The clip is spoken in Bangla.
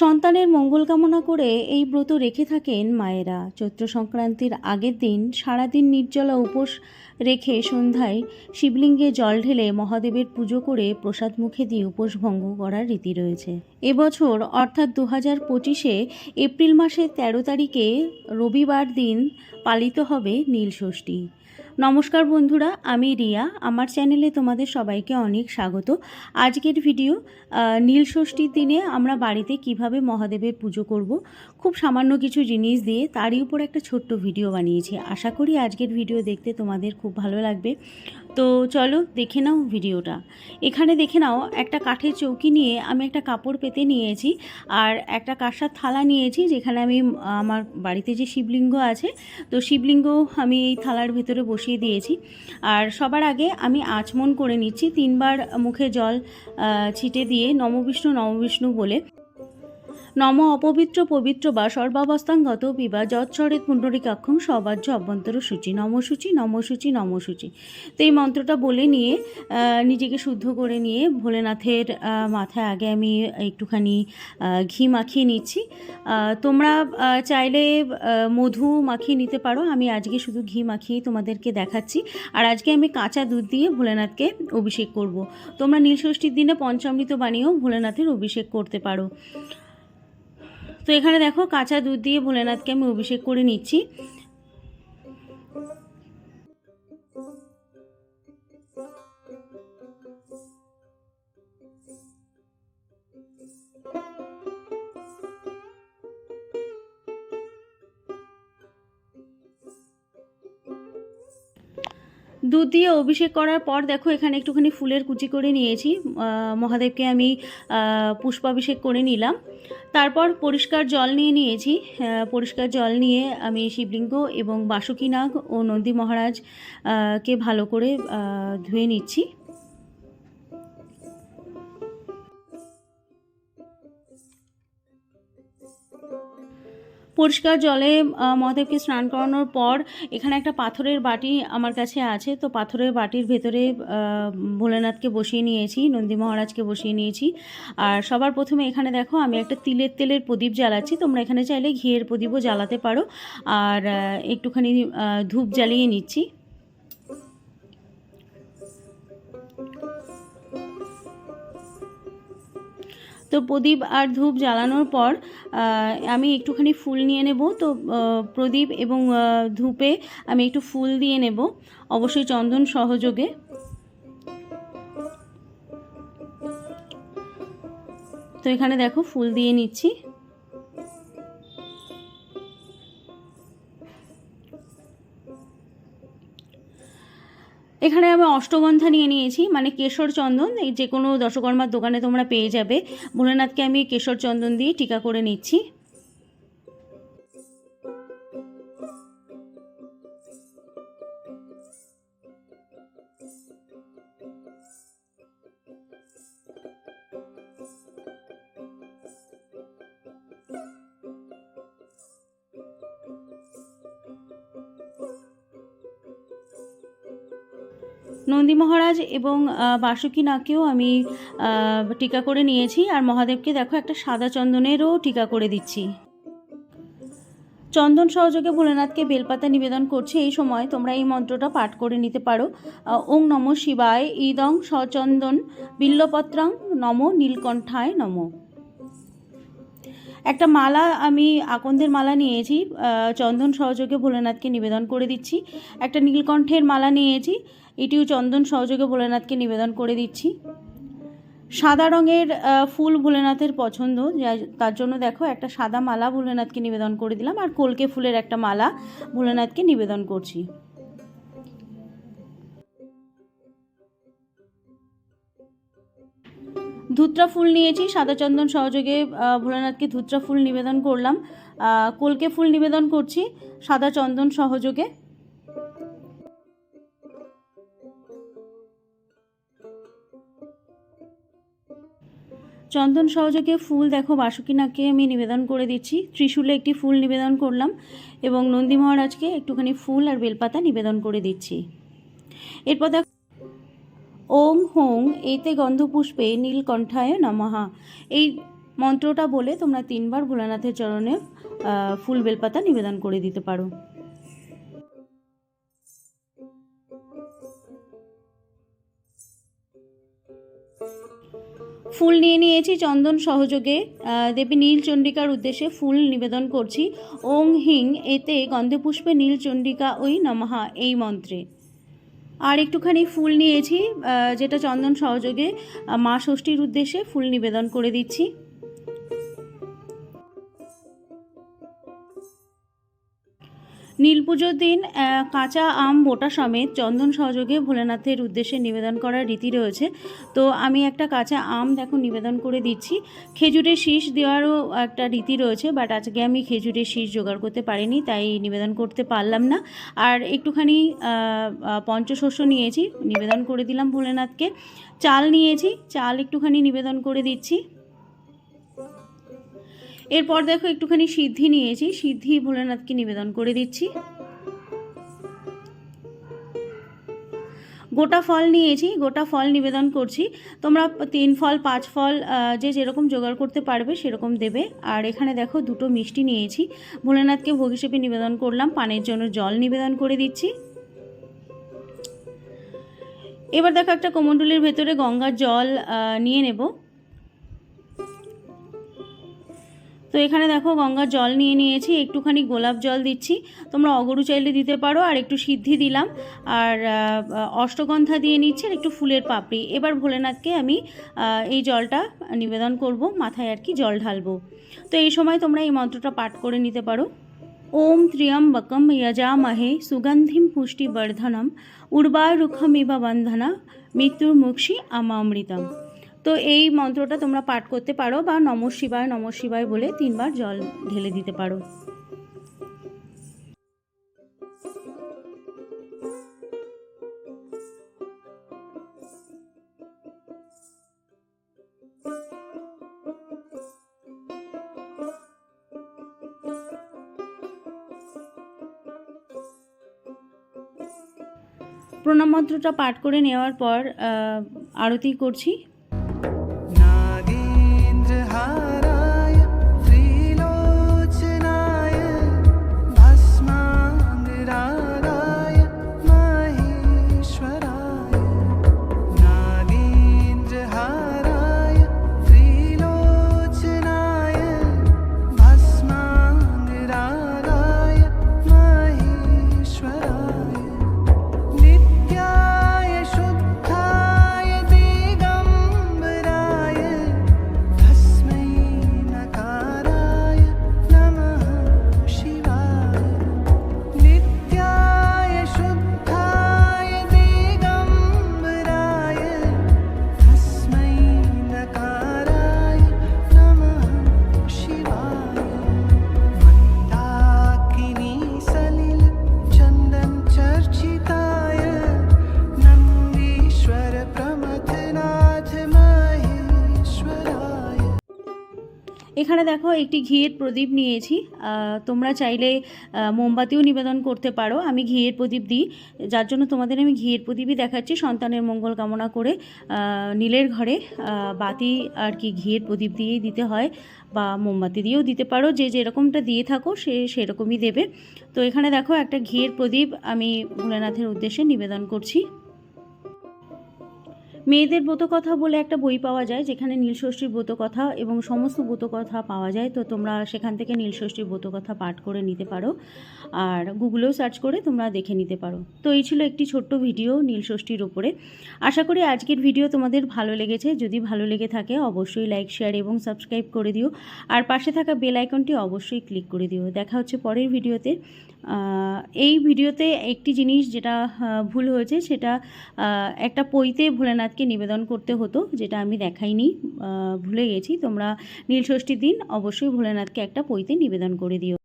সন্তানের মঙ্গল কামনা করে এই ব্রত রেখে থাকেন মায়েরা। চৈত্র সংক্রান্তির আগের দিন সারাদিন নির্জলা উপোস রেখে সন্ধ্যায় শিবলিঙ্গে জল ঢেলে মহাদেবের পুজো করে প্রসাদ মুখে দিয়ে উপোস ভঙ্গ করার রীতি রয়েছে। এবছর, অর্থাৎ দু হাজার পঁচিশে এপ্রিল মাসের তেরো তারিখে রবিবার দিন পালিত হবে নীলষষ্ঠী নমস্কার বন্ধুরা, আমি রিয়া। আমার চ্যানেলে তোমাদের সবাইকে অনেক স্বাগত। আজকের ভিডিও নীল ষষ্ঠীর দিনে আমরা বাড়িতে কীভাবে মহাদেবের পুজো করব, খুব সামান্য কিছু জিনিস দিয়ে তারই উপর একটা ছোট্ট ভিডিও বানিয়েছি। আশা করি আজকের ভিডিও দেখতে তোমাদের খুব ভালো লাগবে। তো চলো দেখে নাও ভিডিওটা। এখানে দেখে নাও, একটা কাঠের চৌকি নিয়ে আমি একটা কাপড় পেতে নিয়েছি আর একটা কাঁসার থালা নিয়েছি যেখানে আমি, আমার বাড়িতে যে শিবলিঙ্গ আছে, তো শিবলিঙ্গ আমি এই থালার ভেতরে বসিয়ে দিয়েছি। আর সবার আগে আমি আচমন করে নিচ্ছি, তিনবার মুখে জল ছিটে দিয়ে নমবিষ্ণু নমবিষ্ণু বলে। নম অপবিত্র পবিত্র বা সর্বাবস্থাঙ্গত বিবা যৎসরে পুণ্ডরিকাক্ষং সবাজ্য অভ্যন্তর সূচি। নমসূচি নমসূচি নমসূচি তো এই মন্ত্রটা বলে নিয়ে নিজেকে শুদ্ধ করে নিয়ে ভোলেনাথের মাথায় আগে আমি একটুখানি ঘি মাখিয়ে নিচ্ছি। তোমরা চাইলে মধু মাখিয়ে নিতে পারো। আমি আজকে শুধু ঘি মাখিয়েই তোমাদেরকে দেখাচ্ছি। আর আজকে আমি কাঁচা দুধ দিয়ে ভোলেনাথকে অভিষেক করব। তোমরা নীলষষ্ঠীর দিনে পঞ্চামৃত বানিয়েও ভোলেনাথের অভিষেক করতে পারো। তো এখানে দেখো কাঁচা দুধ দিয়ে ভোলেনাথকে আমি অভিষেক করে নিচ্ছি। দুধ দিয়ে অভিষেক করার পর দেখো, এখানে একটুখানি ফুলের কুচি করে নিয়েছি। মহাদেবকে আমি পুষ্পাভিষেক করে নিলাম। তারপর পরিষ্কার জল নিয়ে নিয়েছি। পরিষ্কার জল নিয়ে আমি শিবলিঙ্গ এবং বাসুকীনাগ ও নন্দী মহারাজ কে ভালো করে ধুয়ে নিচ্ছি। পরিষ্কার জলে মহাদেবকে স্নান করানোর পর এখানে একটা পাথরের বাটি আমার কাছে আছে। তো পাথরের বাটির ভেতরে ভোলেনাথকে বসিয়ে নিয়েছি, নন্দী মহারাজকে বসিয়ে নিয়েছি। আর সবার প্রথমে এখানে দেখো, আমি একটা তিলের তেলের প্রদীপ জ্বালাচ্ছি। তোমরা এখানে চাইলে ঘিয়ের প্রদীপও জ্বালাতে পারো। আর একটুখানি ধূপ জ্বালিয়ে নিচ্ছি। তো প্রদীপ আর ধূপ জ্বালানোর পর আমি একটুখানি ফুল নিয়ে নেব। তো প্রদীপ এবং ধূপে আমি একটু ফুল দিয়ে নেব। অবশ্যই চন্দন সহযোগে। তো এখানে দেখো ফুল দিয়ে নিচ্ছি। এখানে আমি অষ্টগন্ধা নিয়ে নিয়েছি মানে কেশর চন্দন, এই যে কোনো দশকর্মার দোকানে তোমরা পেয়ে যাবে। ভোলেনাথকে আমি কেশর চন্দন দিয়ে টিকা করে নিচ্ছি। নন্দী মহারাজ এবং আহ, বাসুকী নাকেও আমি টিকা করে নিয়েছি। আর মহাদেবকে দেখো একটা সাদা চন্দনেরও টিকা করে দিচ্ছি। চন্দন সহযোগে ভোলেনাথকে বেলপাতা নিবেদন করছে এই সময়। তোমরা এই মন্ত্রটা পাঠ করে নিতে পারো। ওং নম শিবায় ইদং সচন্দন বিল্লপত্রাং নম নীলকণ্ঠায় নম। একটা মালা আমি আকন্দের মালা নিয়েছি চন্দন সহযোগে ভোলেনাথকে নিবেদন করে দিচ্ছি। একটা নীলকণ্ঠের মালা নিয়েছি, এটিও চন্দন সহযোগে ভোলেনাথকে নিবেদন করে দিচ্ছি। সাদা রঙের ফুল ভোলেনাথের পছন্দ তার জন্য দেখো, একটা সাদা মালা ভোলেনাথকে নিবেদন করে দিলাম, আর কলকে ফুলের একটা মালা ভোলেনাথকে নিবেদন করছি। ধুত্রা ফুল নিয়েছি সাদা চন্দন সহযোগে ভোলানাথকে ধুত্রা ফুল নিবেদন করলাম। কলকে ফুল নিবেদন করছি সাদা চন্দন সহযোগে। চন্দন সহযোগে ফুল দেখো, বাসুকিনাকে আমি নিবেদন করে দিচ্ছি। ত্রিশূলে একটি ফুল নিবেদন করলাম এবং নন্দী মহারাজকে একটুখানি ফুল আর বেলপাতা নিবেদন করে দিচ্ছি। এরপর দেখো ওং হোং এতে গন্ধপুষ্পে নীলকণ্ঠায় নমহা এই মন্ত্রটা বলে তোমরা তিনবার ভোলানাথের চরণে ফুল বেলপাতা নিবেদন করে দিতে পারো। ফুল নিয়ে নিয়েছি চন্দন সহযোগে। দেবী নীলচণ্ডিকার উদ্দেশ্যে ফুল নিবেদন করছি। ওং হিং এতে গন্ধপুষ্পে নীলচণ্ডিকা ওই নমহা এই মন্ত্রে। আর একটুখানি ফুল নিয়েছি যেটা চন্দন সহযোগে মা ষষ্ঠীর উদ্দেশ্যে ফুল নিবেদন করে দিচ্ছি। নীল পুজোর দিন কাঁচা আম, বোটা সমেত চন্দন সহযোগে ভোলেনাথের উদ্দেশ্যে নিবেদন করার রীতি রয়েছে। তো আমি একটা কাঁচা আম দেখো নিবেদন করে দিচ্ছি। খেজুরের শীষ দেওয়ারও একটা রীতি রয়েছে বাট আজকে আমি খেজুরের শীষ জোগাড় করতে পারিনি, তাই নিবেদন করতে পারলাম না। আর একটুখানি পঞ্চশস্য নিয়েছি, নিবেদন করে দিলাম ভোলেনাথকে। চাল নিয়েছি, চাল একটুখানি নিবেদন করে দিচ্ছি। এরপর দেখো একটুখানি সিদ্ধি নিয়েছি। সিদ্ধি ভোলেনাথকে নিবেদন করে দিচ্ছি। গোটা ফল নিয়েছি, গোটা ফল নিবেদন করছি। তোমরা তিন ফল, পাঁচ ফল যে যেরকম জোগাড় করতে পারবে সেরকম দেবে। আর এখানে দেখো দুটো মিষ্টি নিয়েছি। ভোলেনাথকে ভোগ হিসেবে নিবেদন করলাম, পানের জন্য জল নিবেদন করে দিচ্ছি। এবার দেখো একটা কোমণ্ডলের ভেতরে গঙ্গার জল নিয়ে নেব। তো এখানে দেখো গঙ্গার জল নিয়ে নিয়েছি, একটুখানি গোলাপ জল দিচ্ছি। তোমরা অগরু চাইলে দিতে পারো, আর একটু সিদ্ধি দিলাম। আর অষ্টগন্ধা দিয়ে নিচ্ছি আর একটু ফুলের পাপড়ি। এবার ভোলেনাথকে আমি এই জলটা নিবেদন করব, মাথায় আর কি জল ঢালবো। তো এই সময় তোমরা এই মন্ত্রটা পাঠ করে নিতে পারো। ওম ত্র্যম্বকম যজামহে সুগন্ধিম পুষ্টিবর্ধনম, উর্বারুখমিব বন্ধনা মৃত্যুর মুক্ষী আমামৃতম। তো এই মন্ত্রটা তোমরা পাঠ করতে পারো বা নম শিবায় নম শিবায় বলে তিনবার জল ঢেলে দিতে পারো। প্রণাম মন্ত্রটা পাঠ করে নেওয়ার পর আরতি করছি। এখানে দেখো একটি ঘিয়ের প্রদীপ নিয়েছি। তোমরা চাইলে মোমবাতিও নিবেদন করতে পারো। আমি ঘিয়ের প্রদীপ দিই। যার জন্য তোমাদের আমি ঘিয়ের প্রদীপই দেখাচ্ছি। সন্তানের মঙ্গল কামনা করে নীলের ঘরে বাতি আর কি ঘিয়ের প্রদীপ দিয়েই দিতে হয় বা মোমবাতি দিয়েও দিতে পারো। যে যেরকমটা দিয়ে থাকো, সে সেরকমই দেবে। তো এখানে দেখো একটা ঘিয়ের প্রদীপ আমি ভোলেনাথের উদ্দেশ্যে নিবেদন করছি। মেয়েদের ব্রতকথা বলে একটা বই পাওয়া যায় যেখানে নীলষষ্ঠীর ব্রতকথা এবং সমস্ত ব্রতকথা পাওয়া যায়। তো তোমরা সেখান থেকে নীলষষ্ঠীর ব্রতকথা পাঠ করে নিতে পারো। আর গুগলেও সার্চ করে তোমরা দেখে নিতে পারো। তো এই ছিল একটি ছোট্ট ভিডিও নীলষষ্ঠীর ওপরে আশা করি আজকের ভিডিও তোমাদের ভালো লেগেছে। যদি ভালো লেগে থাকে, অবশ্যই লাইক, শেয়ার এবং সাবস্ক্রাইব করে দিও। আর পাশে থাকা বেল আইকনটি অবশ্যই ক্লিক করে দিও। দেখা হচ্ছে পরের ভিডিওতে। এই ভিডিওতে একটি জিনিস যেটা ভুল হয়েছে সেটা একটা পইতে ভোলেনাথকে নিবেদন করতে হতো, যেটা আমি দেখাইনি ভুলে গেছি। তোমরা নীলষষ্ঠীর দিন অবশ্যই ভোলেনাথকে একটা পইতে নিবেদন করে দিও।